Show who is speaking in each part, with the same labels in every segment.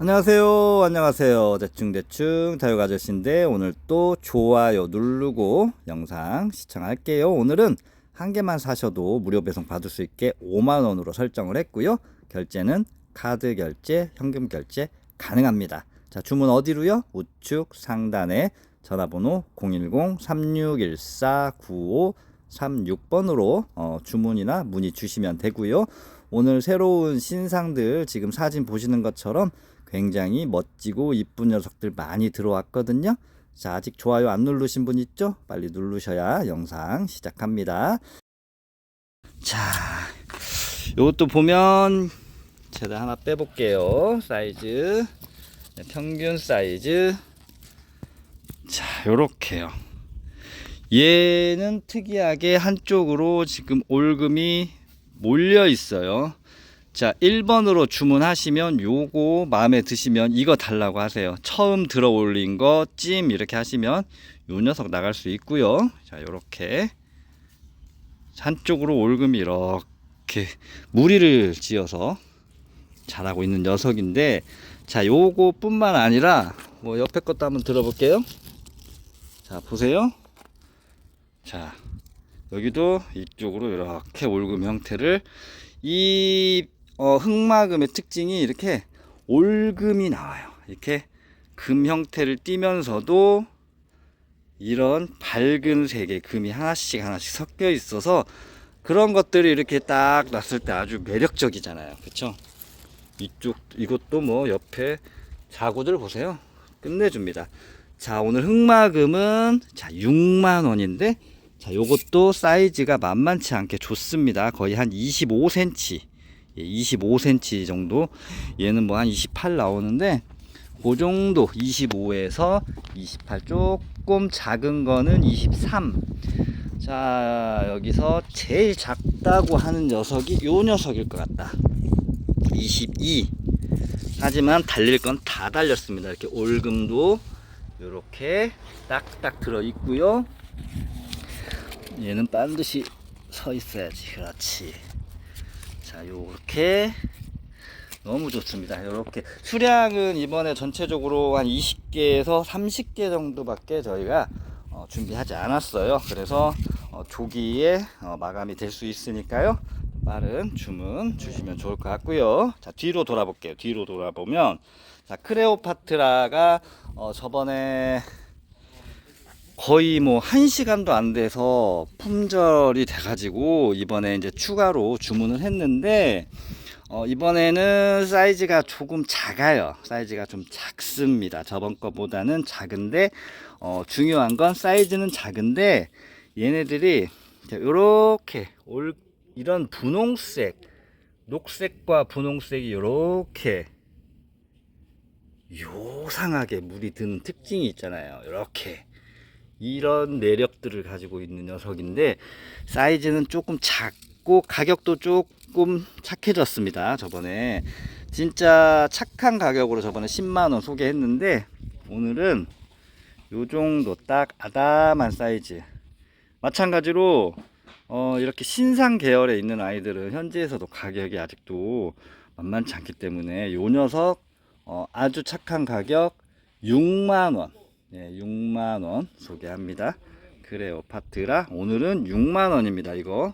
Speaker 1: 안녕하세요. 안녕하세요. 대충대충 다육 아저씨인데 오늘 또 좋아요 누르고 영상 시청할게요. 오늘은 한 개만 사셔도 무료 배송 받을 수 있게 5만 원으로 설정을 했고요. 결제는 카드 결제, 현금 결제 가능합니다. 자, 주문 어디로요? 우측 상단에 전화번호 010-3614-9536번으로 어, 주문이나 문의 주시면 되고요. 오늘 새로운 신상들 지금 사진 보시는 것처럼 굉장히 멋지고 이쁜 녀석들 많이 들어왔거든요. 자, 아직 좋아요 안 누르신 분 있죠? 빨리 누르셔야 영상 시작합니다. 자, 요것도 보면 제가 하나 빼볼게요. 사이즈. 네, 평균 사이즈. 자, 요렇게요. 얘는 특이하게 한쪽으로 지금 올금이 몰려 있어요. 자, 1번으로 주문하시면 요거 마음에 드시면 이거 달라고 하세요. 처음 들어 올린 거 찜 이렇게 하시면 요 녀석 나갈 수 있고요. 자, 요렇게 한쪽으로 올금이 이렇게 무리를 지어서 자라고 있는 녀석인데 자, 요거뿐만 아니라 뭐 옆에 것도 한번 들어볼게요. 자, 보세요. 자, 여기도 이쪽으로 이렇게 올금 형태를 이 어, 흑마금의 특징이 이렇게 올금이 나와요. 이렇게 금 형태를 띠면서도 이런 밝은 색의 금이 하나씩 하나씩 섞여 있어서 그런 것들이 이렇게 딱 놨을 때 아주 매력적이잖아요. 그쵸? 이쪽, 이것도 뭐 옆에 자구들 보세요. 끝내줍니다. 자, 오늘 흑마금은 자, 6만원인데 자, 요것도 사이즈가 만만치 않게 좋습니다. 거의 한 25cm. 예, 25cm 정도. 얘는 뭐 한 28 나오는데 그 정도 25에서 28 조금 작은 거는 23. 자, 여기서 제일 작다고 하는 녀석이 요 녀석일 것 같다. 22. 하지만 달릴 건 다 달렸습니다. 이렇게 올금도 이렇게 딱딱 들어 있고요. 얘는 반드시 서 있어야지. 그렇지. 자, 요렇게 너무 좋습니다. 이렇게 수량은 이번에 전체적으로 한 20개에서 30개 정도밖에 저희가 어, 준비하지 않았어요. 그래서 어, 조기에 어, 마감이 될 수 있으니까요. 빠른 주문 주시면 좋을 것 같고요. 자 뒤로 돌아볼게요. 뒤로 돌아보면 자 크레오파트라가 어, 저번에 거의 뭐한 시간도 안 돼서 품절이 돼가지고 이번에 이제 추가로 주문을 했는데 어, 이번에는 사이즈가 조금 작아요. 사이즈가 좀 작습니다. 저번 거보다는 작은데 어, 중요한 건 사이즈는 작은데 얘네들이 이렇게 올 이런 분홍색, 녹색과 분홍색이 이렇게 요상하게 물이 드는 특징이 있잖아요. 이렇게 이런 내력들을 가지고 있는 녀석인데 사이즈는 조금 작고 가격도 조금 착해졌습니다. 저번에 진짜 착한 가격으로 저번에 10만 원 소개했는데 오늘은 요 정도 딱 아담한 사이즈. 마찬가지로 어, 이렇게 신상 계열에 있는 아이들은 현지에서도 가격이 아직도 만만치 않기 때문에 요 녀석 어, 아주 착한 가격 6만원 예, 6만원 소개합니다. 크레오파트라. 오늘은 6만원입니다 이거.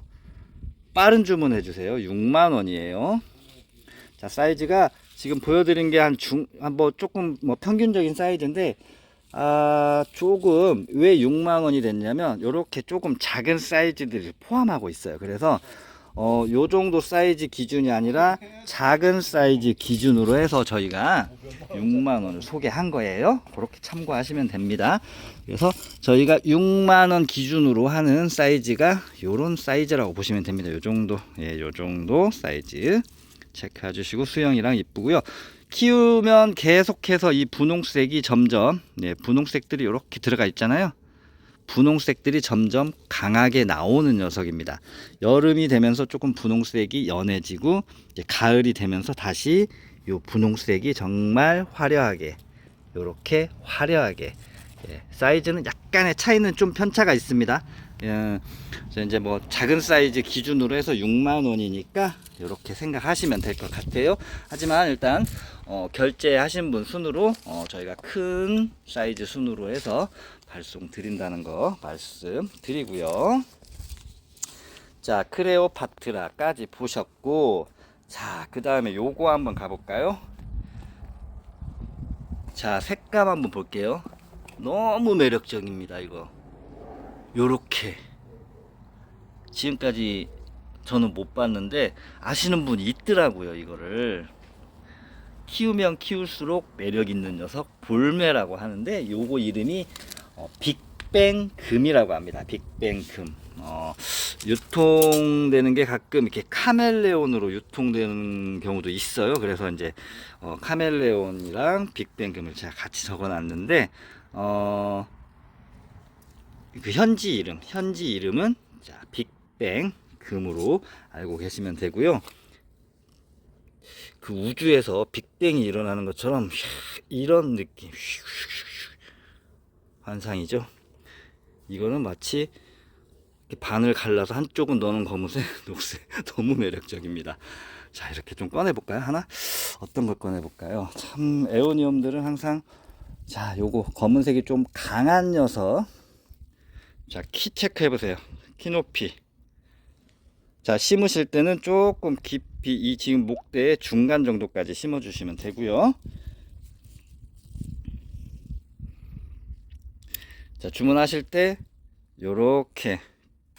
Speaker 1: 빠른 주문 해 주세요. 6만원이에요. 자 사이즈가 지금 보여드린 게 한 중 한 뭐 조금 뭐 평균적인 사이즈인데 아 조금 왜 6만 원이 됐냐면 요렇게 조금 작은 사이즈들을 포함하고 있어요. 그래서 어, 요 정도 사이즈 기준이 아니라 작은 사이즈 기준으로 해서 저희가 6만 원을 소개한 거예요. 그렇게 참고하시면 됩니다. 그래서 저희가 6만 원 기준으로 하는 사이즈가 요런 사이즈라고 보시면 됩니다. 요 정도. 예, 요 정도 사이즈 체크해 주시고 수영이랑 이쁘고요. 키우면 계속해서 이 분홍색이 점점 네, 분홍색들이 이렇게 들어가 있잖아요. 분홍색들이 점점 강하게 나오는 녀석입니다. 여름이 되면서 조금 분홍색이 연해지고 가을이 되면서 다시 요 분홍색이 정말 화려하게 이렇게 화려하게 예, 사이즈는 약간의 차이는 좀 편차가 있습니다. 예, 이제 뭐 작은 사이즈 기준으로 해서 6만 원이니까 이렇게 생각하시면 될 것 같아요. 하지만 일단 어, 결제하신 분 순으로 어, 저희가 큰 사이즈 순으로 해서 발송 드린다는 거 말씀 드리고요. 자, 크레오파트라까지 보셨고, 자, 그 다음에 요거 한번 가볼까요? 자, 색감 한번 볼게요. 너무 매력적입니다, 이거. 요렇게. 지금까지 저는 못 봤는데, 아시는 분이 있더라고요, 이거를. 키우면 키울수록 매력 있는 녀석, 볼매라고 하는데, 요거 이름이 어, 빅뱅 금이라고 합니다. 빅뱅 금. 어, 유통되는 게 가끔 이렇게 카멜레온으로 유통되는 경우도 있어요. 그래서 이제 어, 카멜레온이랑 빅뱅 금을 제가 같이 적어놨는데 어, 그 현지 이름, 현지 이름은 자 빅뱅 금으로 알고 계시면 되고요. 그 우주에서 빅뱅이 일어나는 것처럼 이런 느낌 환상이죠. 이거는 마치 반을 갈라서 한쪽은 너는 검은색, 녹색 너무 매력적입니다. 자 이렇게 좀 꺼내 볼까요? 하나 어떤 걸 꺼내 볼까요? 참 에오니움들은 항상 자 요거 검은색이 좀 강한 녀석 자 키 체크해 보세요. 키 높이 자 심으실 때는 조금 깊이 이 지금 목대의 중간 정도까지 심어 주시면 되고요. 자 주문하실 때 요렇게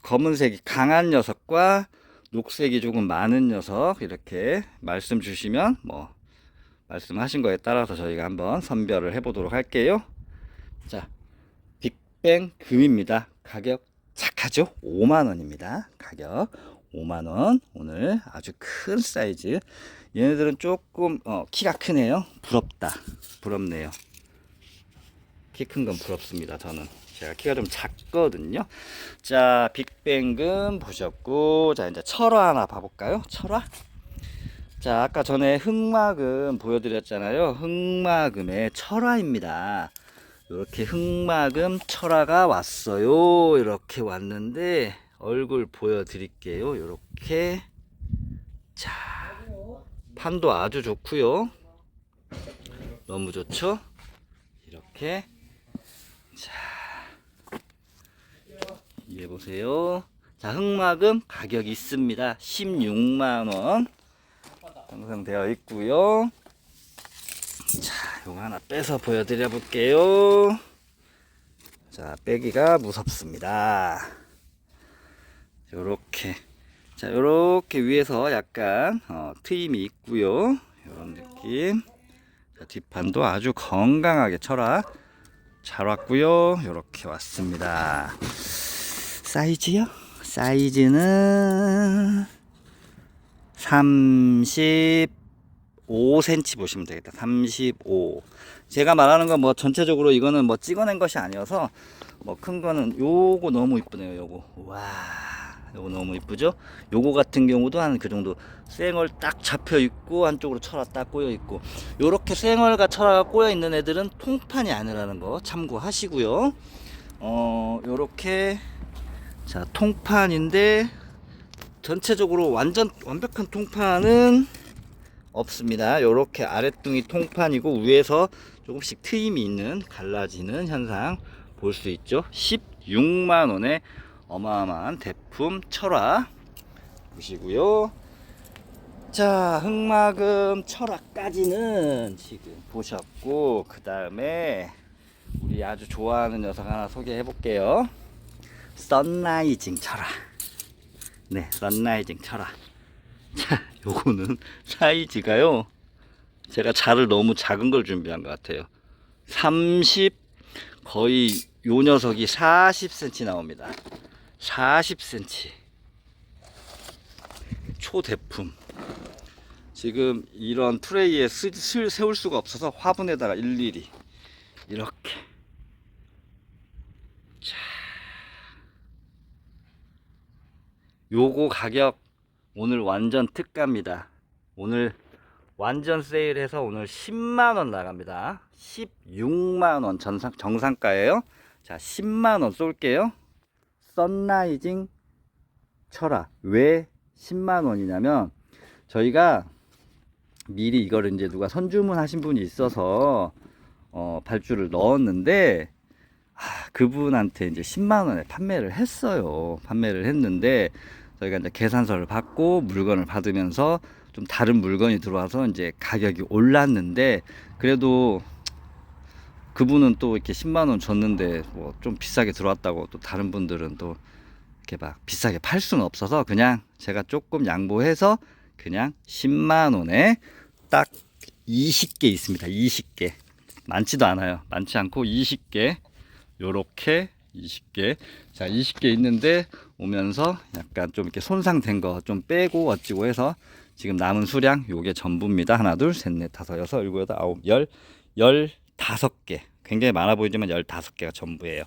Speaker 1: 검은색이 강한 녀석과 녹색이 조금 많은 녀석 이렇게 말씀 주시면 뭐 말씀하신 거에 따라서 저희가 한번 선별을 해 보도록 할게요. 자, 빅뱅 금입니다. 가격 착하죠? 5만 원입니다. 가격 5만 원. 오늘 아주 큰 사이즈. 얘네들은 조금 어, 키가 크네요. 부럽다. 부럽네요. 키 큰 건 부럽습니다. 저는. 제가 키가 좀 작거든요. 자, 빅뱅금 보셨고, 자, 이제 철화 하나 봐볼까요? 철화? 자, 아까 전에 흑마금 보여드렸잖아요. 흑마금의 철화입니다. 이렇게 흑마금 철화가 왔어요. 이렇게 왔는데, 얼굴 보여드릴게요. 이렇게. 자, 판도 아주 좋고요 너무 좋죠? 이렇게. 자, 이해 보세요. 자, 흑마금 가격이 있습니다. 16만 원 형성되어 있고요. 자, 요거 하나 빼서 보여드려 볼게요. 자, 빼기가 무섭습니다. 요렇게. 자, 요렇게 위에서 약간 어, 트임이 있고요. 요런 느낌. 자, 뒷판도 아주 건강하게 철학 잘 왔고요. 요렇게 왔습니다. 사이즈요? 사이즈는 35cm 보시면 되겠다. 35. 제가 말하는 건 뭐 전체적으로 이거는 뭐 찍어낸 것이 아니어서 뭐 큰 거는 요거 너무 이쁘네요. 요거. 와. 요거 너무 이쁘죠? 요거 같은 경우도 한 그 정도 쌩얼 딱 잡혀 있고 한쪽으로 철화 딱 꼬여 있고 요렇게 쌩얼과 철화가 꼬여 있는 애들은 통판이 아니라는 거 참고하시고요. 어, 요렇게 자, 통판인데 전체적으로 완전 완벽한 통판은 없습니다. 요렇게 아랫둥이 통판이고 위에서 조금씩 트임이 있는 갈라지는 현상 볼 수 있죠. 16만 원의 어마어마한 대품 철화 보시고요. 자, 흑마금 철화까지는 지금 보셨고 그 다음에 우리 아주 좋아하는 녀석 하나 소개해 볼게요. 선라이징 철화. 네, 선라이징 철화. 자, 요거는 사이즈가요. 제가 자를 너무 작은 걸 준비한 것 같아요. 30 거의 요 녀석이 40cm 나옵니다. 40cm. 초대품. 지금 이런 트레이에 쓰, 슬, 세울 수가 없어서 화분에다가 일일이 이렇게. 자. 요거 가격 오늘 완전 특가입니다. 오늘 완전 세일해서 오늘 10만원 나갑니다. 16만원 전상, 정상가예요. 자, 10만원 쏠게요. 썬라이징 철화. 왜 10만 원이냐면, 저희가 미리 이거를 이제 누가 선주문 하신 분이 있어서 어, 발주를 넣었는데 아, 그분한테 이제 10만 원에 판매를 했어요. 판매를 했는데 저희가 이제 계산서를 받고 물건을 받으면서 좀 다른 물건이 들어와서 이제 가격이 올랐는데 그래도 그분은 또 이렇게 10만 원 줬는데 뭐 좀 비싸게 들어왔다고 또 다른 분들은 또 이렇게 막 비싸게 팔 수는 없어서 그냥 제가 조금 양보해서 그냥 10만 원에 딱 20개 있습니다. 20개. 많지도 않아요. 많지 않고 20개. 요렇게 20개. 자, 20개 있는데 오면서 약간 좀 이렇게 손상된 거 좀 빼고 어찌고 해서 지금 남은 수량 요게 전부입니다. 하나, 둘, 셋, 넷, 다섯, 여섯, 일곱, 여덟, 아홉, 열, 열 다섯 개. 굉장히 많아 보이지만 열 다섯 개가 전부예요.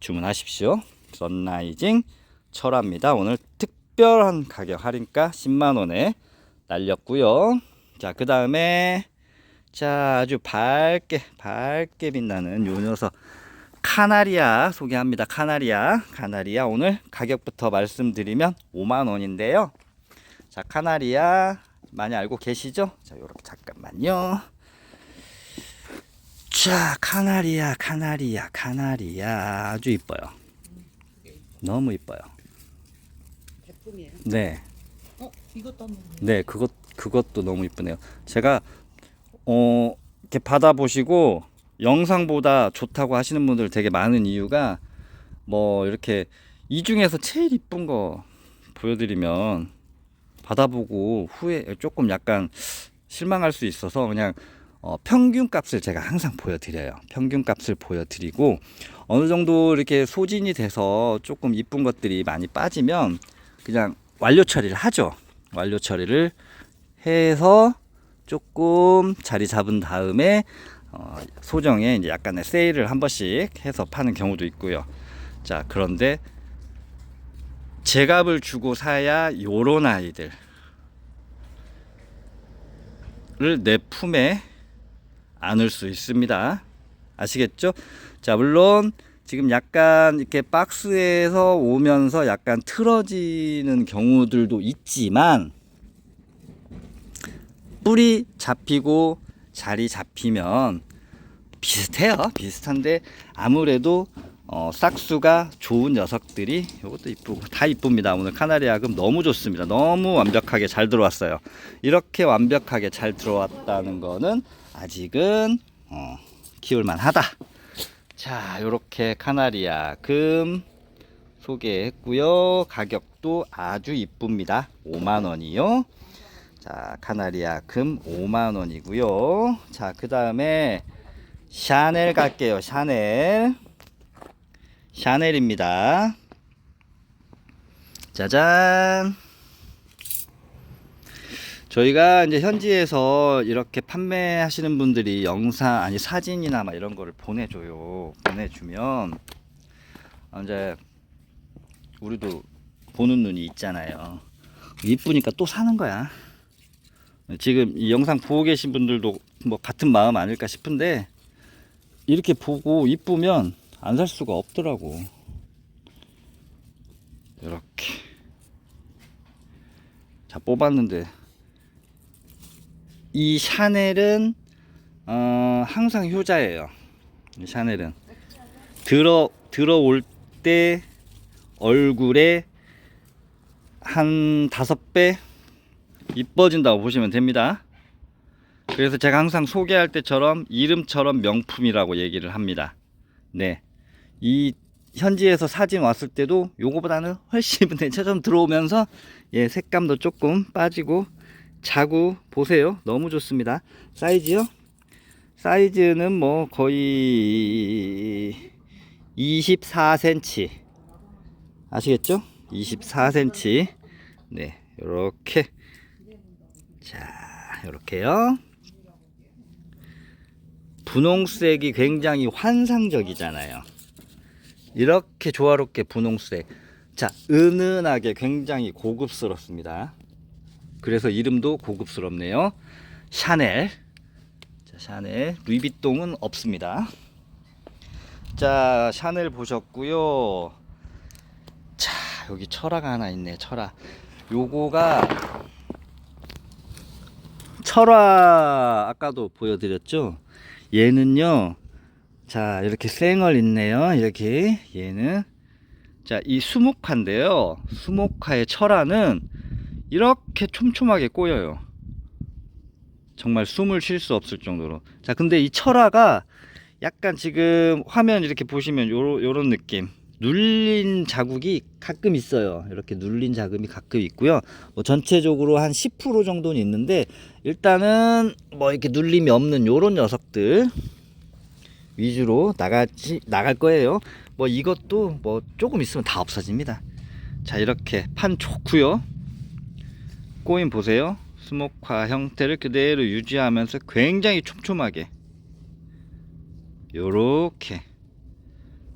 Speaker 1: 주문하십시오. 썬라이징 철화입니다. 오늘 특별한 가격 할인가 10만 원에 날렸고요. 자, 그 다음에 자 아주 밝게 밝게 빛나는 요 녀석 카나리아 소개합니다. 카나리아 카나리아 오늘 가격부터 말씀드리면 5만 원인데요. 자 카나리아 많이 알고 계시죠? 자 요렇게 잠깐만요. 자 카나리아 카나리아 카나리아 아주 이뻐요. 너무 이뻐요.
Speaker 2: 제품이에요.
Speaker 1: 네.
Speaker 2: 어, 이것도 한번.
Speaker 1: 네, 그것 그것도 너무 이쁘네요. 제가 어 이렇게 받아보시고 영상보다 좋다고 하시는 분들 되게 많은 이유가 뭐 이렇게 이 중에서 제일 이쁜 거 보여드리면 받아보고 후에 조금 약간 실망할 수 있어서 그냥 어, 평균 값을 제가 항상 보여드려요. 평균 값을 보여드리고 어느 정도 이렇게 소진이 돼서 조금 이쁜 것들이 많이 빠지면 그냥 완료 처리를 하죠. 완료 처리를 해서 조금 자리 잡은 다음에 어, 소정에 이제 약간의 세일을 한 번씩 해서 파는 경우도 있고요. 자 그런데 제값을 주고 사야 요런 아이들을 내 품에 안을 수 있습니다. 아시겠죠? 자 물론 지금 약간 이렇게 박스에서 오면서 약간 틀어지는 경우들도 있지만 뿔이 잡히고 자리 잡히면 비슷해요. 비슷한데 아무래도 어, 싹수가 좋은 녀석들이 이것도 이쁘고 다 이쁩니다. 오늘 카나리아금 너무 좋습니다. 너무 완벽하게 잘 들어왔어요. 이렇게 완벽하게 잘 들어왔다는 거는 아직은 어, 키울만 하다. 자, 요렇게 카나리아 금 소개했고요. 가격도 아주 이쁩니다. 5만 원이요. 자, 카나리아 금 5만 원이고요. 자, 그다음에 샤넬 갈게요. 샤넬. 샤넬입니다. 짜잔. 저희가 이제 현지에서 이렇게 판매하시는 분들이 영상 아니 사진이나 막 이런 거를 보내줘요. 보내주면 어, 이제 우리도 보는 눈이 있잖아요. 이쁘니까 또 사는 거야. 지금 이 영상 보고 계신 분들도 뭐 같은 마음 아닐까 싶은데 이렇게 보고 이쁘면 안 살 수가 없더라고. 이렇게 자 뽑았는데 이 샤넬은 어, 항상 효자예요. 이 샤넬은 들어 들어올 때 얼굴에 한 다섯 배 이뻐진다고 보시면 됩니다. 그래서 제가 항상 소개할 때처럼 이름처럼 명품이라고 얘기를 합니다. 네. 이 현지에서 사진 왔을 때도 요거보다는 훨씬 좀 들어오면서 예, 색감도 조금 빠지고 자구 보세요. 너무 좋습니다. 사이즈요? 사이즈는 뭐 거의 24cm. 아시겠죠? 24cm. 네, 요렇게 자, 요렇게요. 분홍색이 굉장히 환상적이잖아요. 이렇게 조화롭게 분홍색. 자, 은은하게 굉장히 고급스럽습니다. 그래서 이름도 고급스럽네요. 샤넬. 자, 샤넬. 루이비통은 없습니다. 자, 샤넬 보셨고요. 자, 여기 철화가 하나 있네. 철화. 요거가 철화 아까도 보여드렸죠. 얘는요. 자 이렇게 생얼 있네요. 이렇게 얘는 자 이 수목화인데요. 수목화의 철화는 이렇게 촘촘하게 꼬여요. 정말 숨을 쉴 수 없을 정도로. 자 근데 이 철화가 약간 지금 화면 이렇게 보시면 요런, 요런 느낌. 눌린 자국이 가끔 있어요. 이렇게 눌린 자국이 가끔 있고요. 뭐 전체적으로 한 10% 정도는 있는데 일단은 뭐 이렇게 눌림이 없는 요런 녀석들 위주로 나가지 나갈 거예요. 뭐 이것도 뭐 조금 있으면 다 없어집니다. 자 이렇게 판 좋고요. 꼬임 보세요. 수목화 형태를 그대로 유지하면서 굉장히 촘촘하게. 요렇게.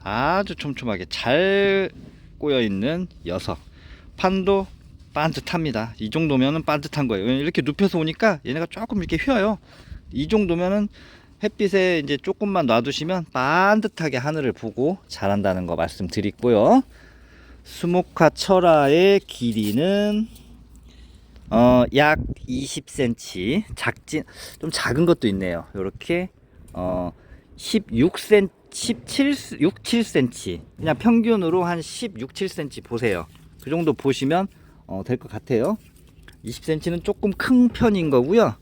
Speaker 1: 아주 촘촘하게 잘 꼬여 있는 녀석. 판도 반듯합니다. 이 정도면은 반듯한 거예요. 이렇게 눕혀서 오니까 얘네가 조금 이렇게 휘어요. 이 정도면은 햇빛에 이제 조금만 놔두시면 반듯하게 하늘을 보고 자란다는 거 말씀드리고요. 수목화 철화의 길이는 어, 약 20cm 작진 좀 작은 것도 있네요. 이렇게 어, 16cm 17 6 7cm 그냥 평균으로 한 16 7cm 보세요. 그 정도 보시면 어, 될 것 같아요. 20cm는 조금 큰 편인 거고요.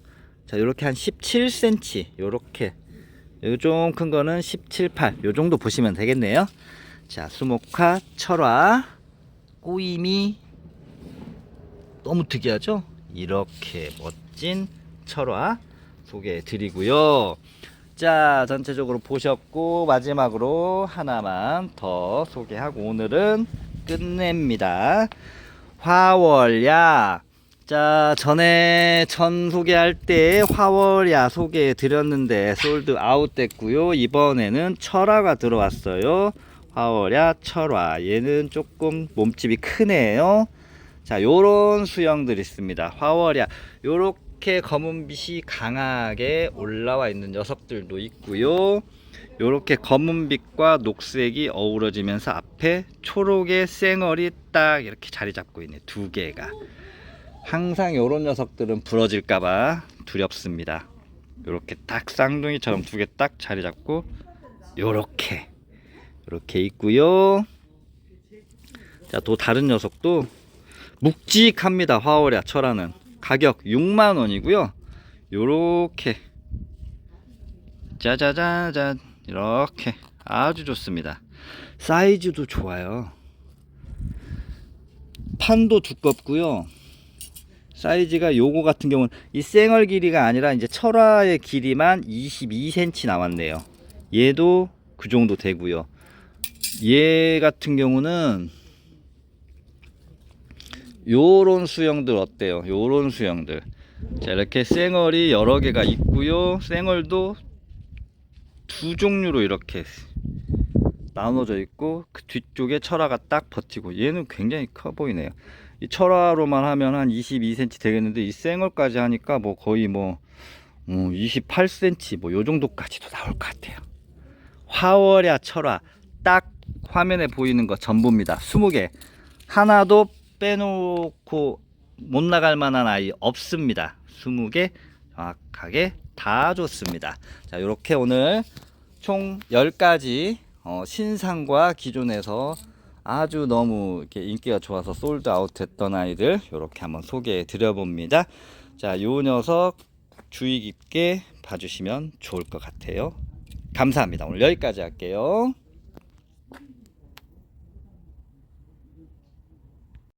Speaker 1: 자 이렇게 한 17cm 요렇게. 좀큰 거는 17, 8 요 정도 보시면 되겠네요. 자 수목화 철화 꼬임이 너무 특이하죠? 이렇게 멋진 철화 소개해 드리고요. 자, 전체적으로 보셨고 마지막으로 하나만 더 소개하고 오늘은 끝냅니다. 화월야. 자, 전에 전 소개할 때 화월야 소개해 드렸는데 솔드 아웃 됐고요. 이번에는 철화가 들어왔어요. 화월야 철화. 얘는 조금 몸집이 크네요. 자, 요런 수영들 있습니다. 화월야. 요렇게 검은빛이 강하게 올라와 있는 녀석들도 있고요. 요렇게 검은빛과 녹색이 어우러지면서 앞에 초록의 쌩얼이 딱 이렇게 자리 잡고 있네. 두 개가. 항상 요런 녀석들은 부러질까봐 두렵습니다. 요렇게 딱 쌍둥이처럼 두 개 딱 자리 잡고 요렇게 요렇게 있고요. 자, 또 다른 녀석도 묵직합니다. 화월야 철화는 가격 6만 원이고요. 요렇게 짜자자잔 이렇게 아주 좋습니다. 사이즈도 좋아요. 판도 두껍고요. 사이즈가 요거 같은 경우는 이 쌩얼 길이가 아니라 이제 철화의 길이만 22cm 나왔네요. 얘도 그 정도 되고요. 얘 같은 경우는 요런 수영들 어때요? 요런 수영들. 자, 이렇게 쌩얼이 여러 개가 있고요. 쌩얼도 두 종류로 이렇게 나눠져 있고 그 뒤쪽에 철화가 딱 버티고 얘는 굉장히 커 보이네요. 이 철화로만 하면 한 22cm 되겠는데 이 쌩얼까지 하니까 뭐 거의 뭐 28cm 뭐 요 정도까지도 나올 것 같아요. 화월야 철화 딱 화면에 보이는 거 전부입니다. 20개. 하나도 빼놓고 못 나갈 만한 아이 없습니다. 20개 정확하게 다 좋습니다. 자, 이렇게 오늘 총 10가지 어, 신상과 기존에서 아주 너무 이렇게 인기가 좋아서 솔드 아웃 됐던 아이들 이렇게 한번 소개해 드려 봅니다. 자, 요 녀석 주의 깊게 봐주시면 좋을 것 같아요. 감사합니다. 오늘 여기까지 할게요.